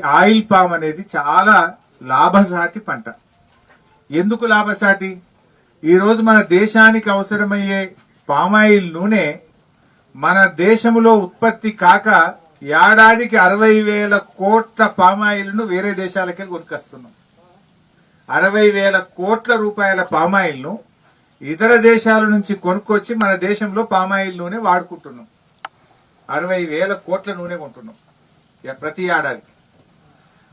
Oil palm అనేది చాలా లాభసాటి పంట. ఎందుకు లాభసాటి? ఈరోజు మన దేశానికి అవసరమయ్యే పామాయిల్ నూనె మన దేశంలో ఉత్పత్తి కాక ఏడాదికి అరవై వేల కోట్ల పామాయిల్ను వేరే దేశాలకి కొనుకొస్తున్నాం. అరవై వేల కోట్ల రూపాయల పామాయిల్ను ఇతర దేశాల నుంచి కొనుక్కొచ్చి మన దేశంలో పామాయిల్ నూనె వాడుకుంటున్నాం. అరవై వేల కోట్ల నూనె కొంటున్నాం. ప్రతి ఏడాదికి.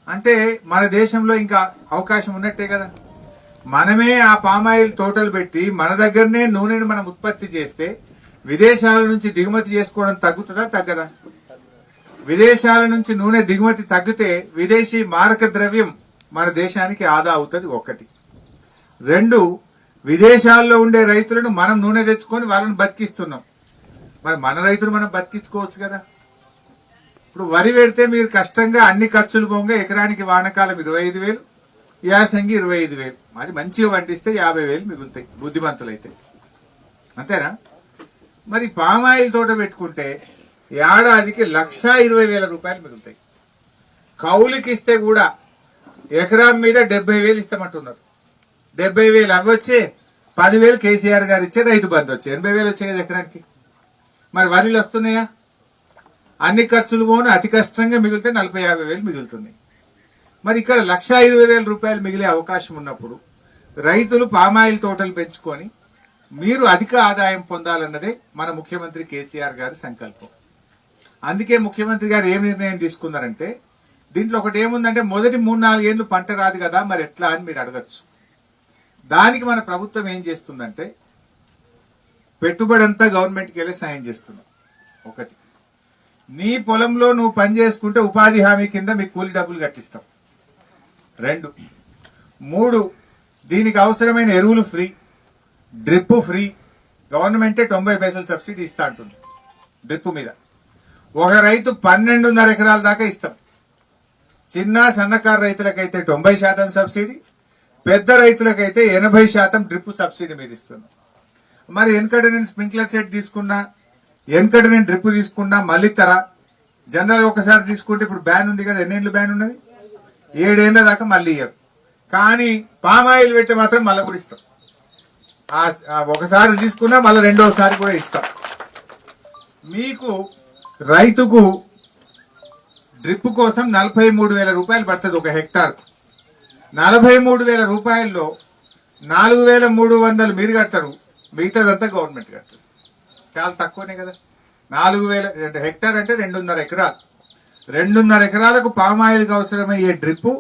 అంటే మన దేశంలో ఇంకా అవకాశం ఉన్నట్టే కదా. మనమే ఆ పామాయిల్ తోటలు పెట్టి మన దగ్గరనే నూనెను మనం ఉత్పత్తి చేస్తే విదేశాల నుంచి దిగుమతి చేసుకోవడం తగ్గుతుందా తగ్గదా? విదేశాల నుంచి నూనె దిగుమతి తగ్గితే విదేశీ మారక ద్రవ్యం మన దేశానికి ఆదా అవుతుంది ఒకటి. రెండు విదేశాల్లో ఉండే రైతులను మనం నూనె తెచ్చుకొని వాళ్ళని బతికిస్తున్నాం. మరి మన రైతులు మనం బతికించుకోవచ్చు కదా. ఇప్పుడు వరి పెడితే మీరు కష్టంగా అన్ని ఖర్చులు పోగా ఎకరానికి వానకాలం ఇరవై ఐదు వేలు యాసంగి ఇరవై ఐదు వేలు. మరి మంచిగా పండిస్తే యాభై వేలు మిగులుతాయి బుద్ధిమంతులైతే. అంతేనా? మరి పామాయిల్ తోట పెట్టుకుంటే ఏడాదికి లక్షా ఇరవై వేల రూపాయలు మిగులుతాయి. కౌలికి ఇస్తే కూడా ఎకరం మీద డెబ్బై వేలు ఇస్తామంటున్నారు. డెబ్బై వేలు అవి వచ్చే పదివేలు కేసీఆర్ గారు ఇచ్చే రైతు బంధు వచ్చే ఎనభై వేలు వచ్చాయి కదా ఎకరానికి? మరి వరిలు వస్తున్నాయా? అన్ని ఖర్చులు పోను అతి కష్టంగా మిగిలితే నలభై యాభై వేలు మిగులుతుంది మరి ఇక్కడ లక్ష ఇరవై వేల రూపాయలు మిగిలే అవకాశం ఉన్నప్పుడు రైతులు పామాయిల్ తోటలు పెంచుకొని మీరు అధిక ఆదాయం పొందాలన్నదే మన ముఖ్యమంత్రి కేసీఆర్ గారి సంకల్పం. అందుకే ముఖ్యమంత్రి గారు ఏం నిర్ణయం తీసుకున్నారంటే దీంట్లో ఒకటి ఏముందంటే మొదటి మూడు నాలుగేళ్ళు పంట రాదు కదా మరి ఎట్లా అని మీరు అడగచ్చు. దానికి మన ప్రభుత్వం ఏం చేస్తుందంటే పెట్టుబడి అంతా గవర్నమెంట్కి వెళ్ళి సాయం చేస్తున్నాం ఒకటి. నీ పొలంలో నువ్వు పని చేసుకుంటే ఉపాధి హామీ కింద మీకు కూలి డబ్బులు కట్టిస్తాం. రెండు. మూడు దీనికి అవసరమైన ఎరువులు ఫ్రీ. Drip free. గవర్నమెంటే తొంభై పైసలు సబ్సిడీ ఇస్తా అంటుంది. డ్రిప్ మీద. ఒక రైతు పన్నెండున్నర ఎకరాల దాకా ఇస్తాం. చిన్న సన్నకారు రైతులకైతే తొంభై శాతం సబ్సిడీ పెద్ద రైతులకైతే ఎనభై శాతం డ్రిప్ సబ్సిడీ మీద ఇస్తున్నాం. మరి వెనకట నేను స్ప్రింక్లర్ సెట్ తీసుకున్నా వెనకట నేను డ్రిప్ తీసుకున్నా మళ్ళీ తర. జనరల్ ఒకసారి తీసుకుంటే ఇప్పుడు బ్యాన్ ఉంది కదా ఎన్నేళ్ళు బ్యాన్ ఉన్నది? ఏడేళ్ళ దాకా మళ్ళీ ఇయ్యరు. కానీ పామాయిల్ పెట్టి మాత్రం మళ్ళీ కూడా ఇస్తాం. ఒకసారి తీసుకున్నా మళ్ళీ రెండోసారి కూడా ఇస్తాం. మీకు రైతుకు డ్రిప్ కోసం నలభై మూడు వేల రూపాయలు పడుతుంది ఒక హెక్టార్ నలభై మూడు వేల రూపాయల్లో నాలుగు వేల మూడు వందలు మీరు కడతారు మిగతాదంతా గవర్నమెంట్ కడుతుంది చాలా తక్కువనే కదా. నాలుగు వేల హెక్టార్ అంటే రెండున్నర ఎకరాలు. రెండున్నర ఎకరాలకు పామాయిల్కి అవసరమయ్యే డ్రిప్పు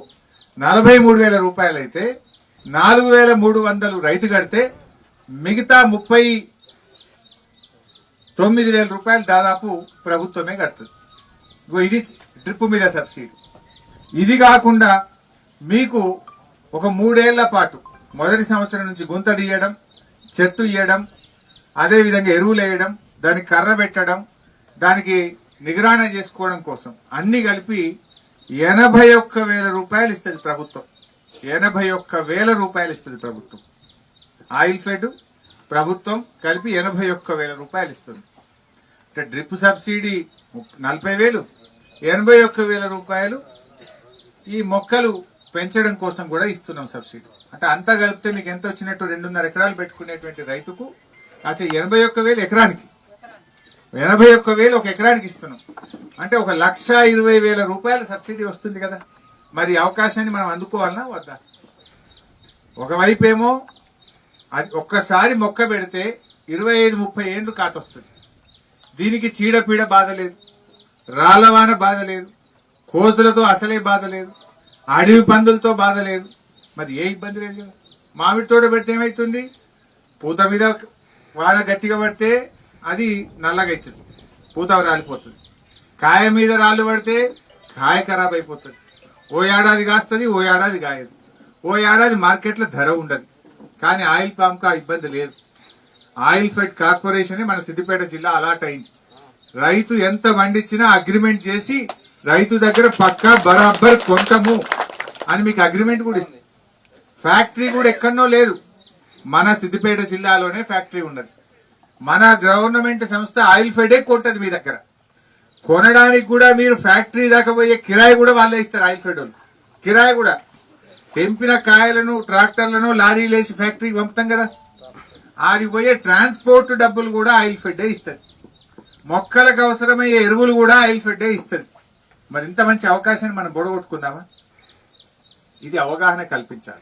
నలభై మూడు వేల రూపాయలు అయితే నాలుగు వేల మూడు వందలు రైతు కడితే మిగతా ముప్పై తొమ్మిది వేల రూపాయలు దాదాపు ప్రభుత్వమే కడుతుంది. ఇగో ఇది డ్రిప్ మీద సబ్సిడీ. ఇది కాకుండా మీకు ఒక మూడేళ్ళ పాటు మొదటి సంవత్సరం నుంచి గుంత తీయడం చెట్టు ఇయ్యడం అదేవిధంగా ఎరువులు వేయడం దానికి కర్ర పెట్టడం దానికి నిగరాణ చేసుకోవడం కోసం అన్ని కలిపి ఎనభై ఒక్క వేల రూపాయలు ఇస్తుంది ప్రభుత్వం. ఎనభై ఒక్క వేల రూపాయలు ఇస్తుంది ప్రభుత్వం. ఆయిల్ ఫెడ్ ప్రభుత్వం కలిపి ఎనభై ఒక్క వేల రూపాయలు ఇస్తుంది. అంటే డ్రిప్ సబ్సిడీ నలభై వేలు ఎనభై ఒక్క వేల రూపాయలు ఈ మొక్కలు పెంచడం కోసం కూడా ఇస్తున్నాం సబ్సిడీ. అంటే అంతా కలిపితే మీకు ఎంత వచ్చినట్టు రెండున్నర ఎకరాలు పెట్టుకునేటువంటి రైతుకు అచ్చా ఎనభై ఒక్క వేలు ఎకరానికి. ఎనభై ఒక్క వేలు ఒక ఎకరానికి ఇస్తున్నాం. అంటే ఒక లక్ష ఇరవై వేల రూపాయల సబ్సిడీ వస్తుంది కదా. మరి అవకాశాన్ని మనం అందుకోవాలన్నా వద్దా? ఒకవైపు ఏమో అది ఒక్కసారి మొక్క పెడితే ఇరవై ఐదు ముప్పై ఏండ్లు కాతొస్తుంది. దీనికి చీడపీడ బాధ లేదు. రాళ్ళవాన బాధ లేదు. కోతులతో అసలే బాధ లేదు. అడవి పందులతో బాధ లేదు. మరి ఏ ఇబ్బంది లేదు కదా. మామిడి తోట పెడితే ఏమవుతుంది పూత మీద వాన గట్టిగా పడితే అది నల్లగా అవుతుంది పూత రాలిపోతుంది. కాయ మీద రాళ్ళు పడితే కాయ ఖరాబ్ అయిపోతుంది. ఓ ఏడాది కాస్తుంది ఓ ఏడాది కాయదు. ఓ ఏడాది మార్కెట్లో ధర ఉండదు. కానీ ఆయిల్ పామ్కి ఆ ఇబ్బంది లేదు. ఆయిల్ ఫెడ్ కార్పొరేషనే మన సిద్దిపేట జిల్లా అలాట్ అయింది. రైతు ఎంత పండించినా అగ్రిమెంట్ చేసి రైతు దగ్గర పక్కా బరాబర్ కొంటాము అని మీకు అగ్రిమెంట్ కూడా ఇస్తుంది. ఫ్యాక్టరీ కూడా ఎక్కడనో లేదు. మన సిద్దిపేట జిల్లాలోనే ఫ్యాక్టరీ ఉన్నది. మన గవర్నమెంట్ సంస్థ ఆయిల్ ఫెడే కొట్టదు మీ దగ్గర. కొనడానికి కూడా మీరు ఫ్యాక్టరీ దాకా పోయే కిరాయి కూడా వాళ్ళే ఇస్తారు ఆయిల్ ఫెడ్ వాళ్ళు కిరాయి కూడా. తెంపిన కాయలను ట్రాక్టర్లను లారీలు వేసి ఫ్యాక్టరీకి పంపుతాం కదా. ఆడికి పోయే ట్రాన్స్పోర్ట్ డబ్బులు కూడా ఆయిల్ ఫెడ్డే ఇస్తుంది. మొక్కలకు అవసరమయ్యే ఎరువులు కూడా ఆయిల్ ఫెడ్డే ఇస్తుంది. మరి ఇంత మంచి అవకాశాన్ని మనం బొడగొట్టుకుందామా? ఇది అవగాహన కల్పించాలి.